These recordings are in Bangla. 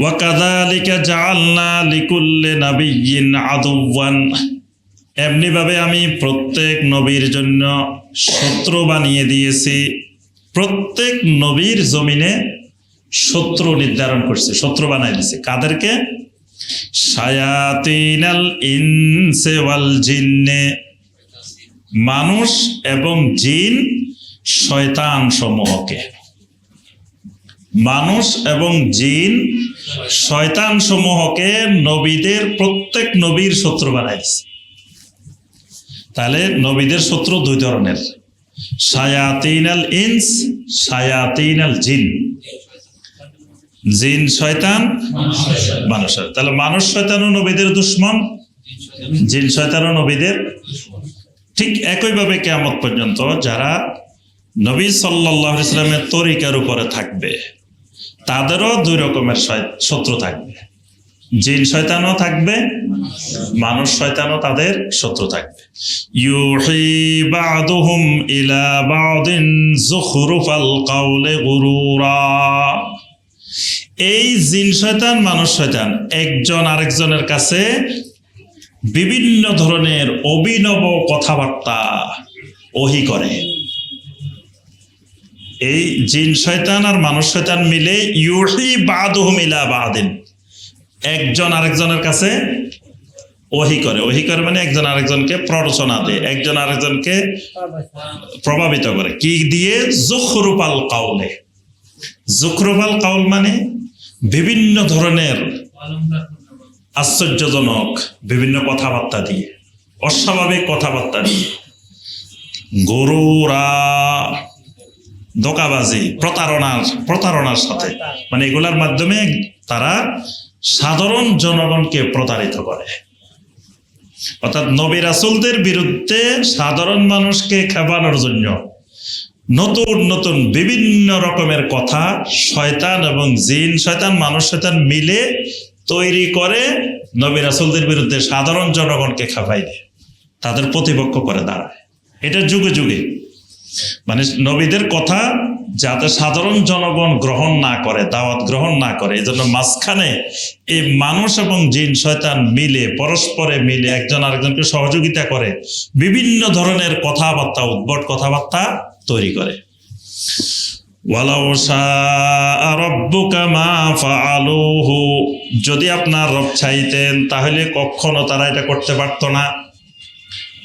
ওয়াকাদালিকা জাআলনা লিকুল্লি নাবিয়্যিন আদুওয়ান। এমনিভাবে আমি প্রত্যেক নবীর জন্য শত্রু বানিয়ে দিয়েছি। প্রত্যেক নবীর জমিনে শত্রু নির্ধারণ করছে, শত্রু বানাই দিয়েছে। কাদেরকে? ওয়াল জিন্নে। মানুষ এবং জিন শয়তান সমূহকে মানুষ এবং জিন শয়তান সমূহকে নবীদের প্রত্যেক নবীর শত্রু বানাই দিছে। তাহলে নবীদের শত্রু দুই ধরনের। শায়াতিন আল ইনস, শায়াতিন আল জিন। জিন শয়তান, মানুষ শয়তান। তাহলে মানুষ শয়তানও নবীদের দুশ্মন, জিন শয়তানও নবীদের ঠিক একইভাবে কেয়ামত পর্যন্ত যারা নবী সাল্লাহ ইসলামের তরিকার উপরে থাকবে। তাদেরও দুই রকমের শত্রু থাকবে। জিন শয়তানও থাকবে, মানুষ শয়তানও তাদের শত্রু থাকবে। ইলা কাউলে এই জিন শয়তান, মানুষ শয়তান একজন আরেকজনের কাছে বিভিন্ন ধরনের অভিনব কথাবার্তা ওহি করে। এই জিন শয়তান আর মানুষ শয়তান মিলে ইউহি বাদুহুম ইলা বাদিন একজন আরেকজনের কাছে ওহি করে। ওহি করে মানে একজন আরেকজনকে প্ররোচনা দেয়, একজন আরেকজনকে প্রভাবিত করে। কি দিয়ে? জুখরুপাল কাউলে। জুখরুপাল কাউল মানে বিভিন্ন ধরনের আশ্চর্যজনক বিভিন্ন কথাবার্তা দিয়ে, অস্বাভাবিক কথাবার্তা দিয়ে। গরুরা ধোকাবাজি, প্রতারণার প্রতারণার সাথে। মানে এগুলার মাধ্যমে তারা সাধারণ জনগণকে প্রতারিত করে। অর্থাৎ নবী রাসুলদের বিরুদ্ধে সাধারণ মানুষকে খেপানোর জন্য নতুন নতুন, বিভিন্ন রকমের কথা শয়তান এবং জিন, শয়তান, মানুষ, শয়তান মিলে তৈরি করে নবী রাসুলদের বিরুদ্ধে সাধারণ জনগণকে খেপাই দেয়। তাদের প্রতিপক্ষ করে দাঁড়ায়। এটা যুগে যুগে মানে নবীদের কথা যাতে সাধারণ জনগণ গ্রহণ না করে, দাওয়াত গ্রহণ না করে এই জন্য মাঝখানে এই মানুষ এবং জিন শয়তান মিলে, পরস্পরে মিলে একজন আরেকজনকে সহযোগিতা করে, বিভিন্ন ধরনের কথাবার্তা, উদ্ভট কথাবার্তা তৈরি করে। যদি আপনার রব চাইতেন, তাহলে কখনো তারা এটা করতে পারতো না।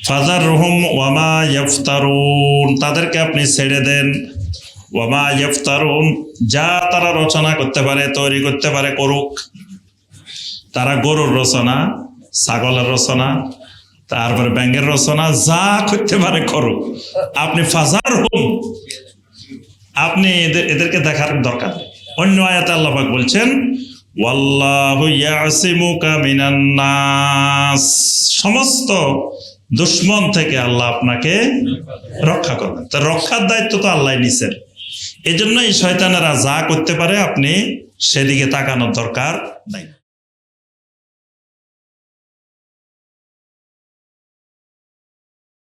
ফাজার রহম ওয়ামা ইফতারুন তাদেরকে আপনি ছেড়ে দেন। ওয়ামা ইফতারুন যা তারা রচনা করতে পারে, তৈরি করতে পারে, করুক। তারা গরুর রচনা, ছাগলের রচনা, তারপরে ব্যাঙ্গের রচনা, যা করতে পারে, করুক। আপনি ফাজার হুম আপনি এদের, এদেরকে দেখার দরকার। অন্য আয়াতে আল্লাহ পাক বলছেন, ওয়াল্লাহু ইয়াসিমুকা মিনান নাস। সমস্ত দুশ্মন থেকে আল্লাহ আপনাকে রক্ষা করবেন। তো রক্ষার দায়িত্ব তো আল্লাহ নিছেন। এই জন্যই শয়তানেরা যা করতে পারে আপনি সেদিকে তাকানোর দরকার নাই।